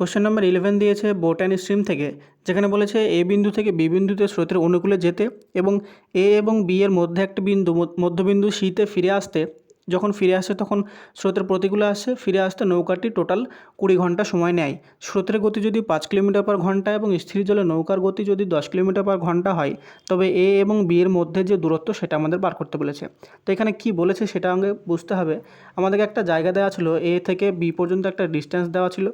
Question number eleven দিয়েছে boat and stream থেকে, যেখানে বলেছে এ বিন্দু থেকে বি বিন্দুতে স্রোতের অনুকূলে যেতে এবং এ এবং বি এর মধ্যে একটা বিন্দু মধ্য- মধ্যবিন্দু সিতে ফিরে আসতে, যখন ফিরে আসে তখন স্রোতের প্রতিকূলে আসে, ফিরে আসতে নৌকাটি টোটাল কুড়ি ঘণ্টা সময় নেয়। স্রোতের গতি যদি পাঁচ কিলোমিটার পার ঘণ্টা এবং স্থির জলে নৌকার গতি যদি দশ কিলোমিটার পার ঘণ্টা হয়, তবে এ এবং বি এর মধ্যে যে দূরত্ব সেটা আমাদের বার করতে বলেছে। তো এখানে কি বলেছে সেটা আগে বুঝতে হবে। আমাদেরকে একটা জায়গা দেওয়া ছিল এ থেকে বি পর্যন্ত একটা ডিস্টেন্স দেওয়া ছিল।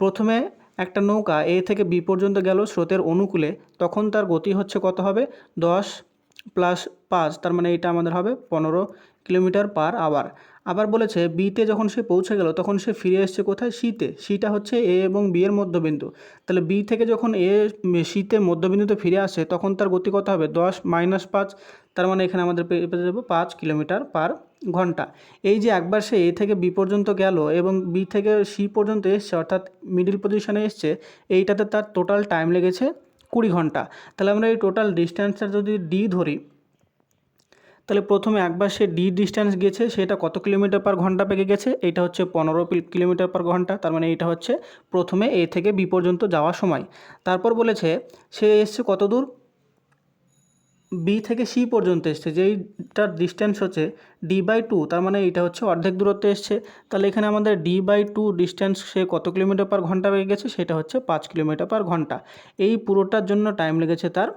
প্রথমে একটা নৌকা এ থেকে বি পর্যন্ত গেল স্রোতের অনুকূলে, তখন তার গতি হচ্ছে কত হবে? দশ প্লাস পাঁচ, তার মানে এটা আমাদের হবে পনেরো। Kilometre per hour. আবার বলেছে, বিতে যখন সে পৌঁছে গেল, তখন সে ফিরে এসছে কোথায়? সিতে। সিটা হচ্ছে এ এবং বি এর মধ্যবিন্দু। তাহলে বি থেকে যখন এ সিতে মধ্যবিন্দুতে ফিরে আসে, তখন তার গতি কত হবে? দশ মাইনাস পাঁচ, তার মানে এখানে আমাদের পেয়ে পেয়ে যাব পাঁচ কিলোমিটার পার ঘণ্টা। এই যে একবার সে এ থেকে বি পর্যন্ত গেল এবং বি থেকে সি পর্যন্ত এসছে, অর্থাৎ মিডিল পজিশনে এসছে, এইটাতে তার টোটাল টাইম লেগেছে কুড়ি ঘণ্টা। তাহলে আমরা এই টোটাল ডিস্ট্যান্সটা যদি ডি ধরি তাহলে প্রথমে একবার সে ডি ডিস্ট্যান্স গেছে, সেটা কত কিলোমিটার পার ঘণ্টা পেকে গেছে? এটা হচ্ছে পনেরো কিলোমিটার পার ঘণ্টা, তার মানে এটা হচ্ছে প্রথমে এ থেকে বি পর্যন্ত যাওয়ার সময়। তারপর বলেছে, সে এসছে কত দূর? বি থেকে সি পর্যন্ত এসছে, যেইটার ডিস্ট্যান্স হচ্ছে ডি বাই টু তার মানে এটা হচ্ছে অর্ধেক দূরত্বে এসছে। তাহলে এখানে আমাদের ডি বাই টু ডিস্ট্যান্স সে কত কিলোমিটার পার ঘণ্টা পেয়ে গেছে? সেটা হচ্ছে পাঁচ কিলোমিটার পার ঘণ্টা। এই পুরোটার জন্য টাইম লেগেছে তার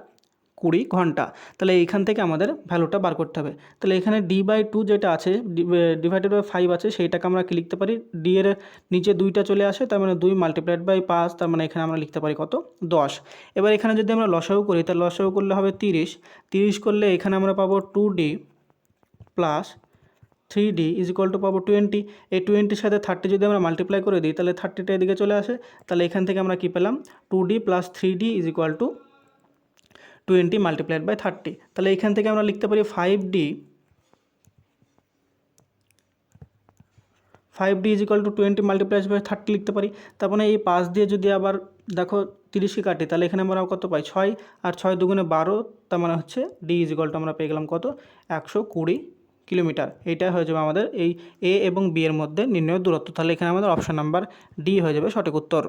কুড়ি ঘণ্টা, তাহলে এইখান থেকে আমাদের ভ্যালুটা বার করতে হবে। তাহলে এখানে ডি বাই টু যেটা আছে ডিভাইডেড বাই ফাইভ আছে, সেইটাকে আমরা কি লিখতে পারি? ডি এর নিচে দুইটা চলে আসে, তার মানে দুই মাল্টিপ্লাইড বাই পাঁচ, তার মানে এখানে আমরা লিখতে পারি কত? দশ। এবার এখানে যদি আমরা লসাগু করি, তাহলে লসাগু করলে হবে তিরিশ। তিরিশ করলে এখানে আমরা পাবো two D plus three D is equal to পাবো টোয়েন্টি এই টোয়েন্টির সাথে থার্টি যদি আমরা মাল্টিপ্লাই করে দিই, তাহলে থার্টিটা এদিকে চলে আসে। তাহলে এখান থেকে আমরা কী পেলাম? Two D plus three D is equal to twenty multiplied by thirty তাহলে এখান থেকে আমরা লিখতে পারি five D five D is equal to twenty multiplied by thirty লিখতে পারি। তার মানে এই পাঁচ দিয়ে যদি আবার দেখো তিরিশে কাটি, তাহলে এখানে আমরা কত পাই? ছয়, আর ছয় দুগুণে বারো, তার মানে হচ্ছে ডি ইজ ইকুয়াল টু আমরা পেয়ে গেলাম কত? একশো কুড়ি কিলোমিটার। এইটা হয়ে যাবে আমাদের এই এ এবং বি এর মধ্যে নির্ণয় দূরত্ব। তাহলে এখানে আমাদের অপশান নাম্বার ডি হয়ে যাবে সঠিক উত্তর।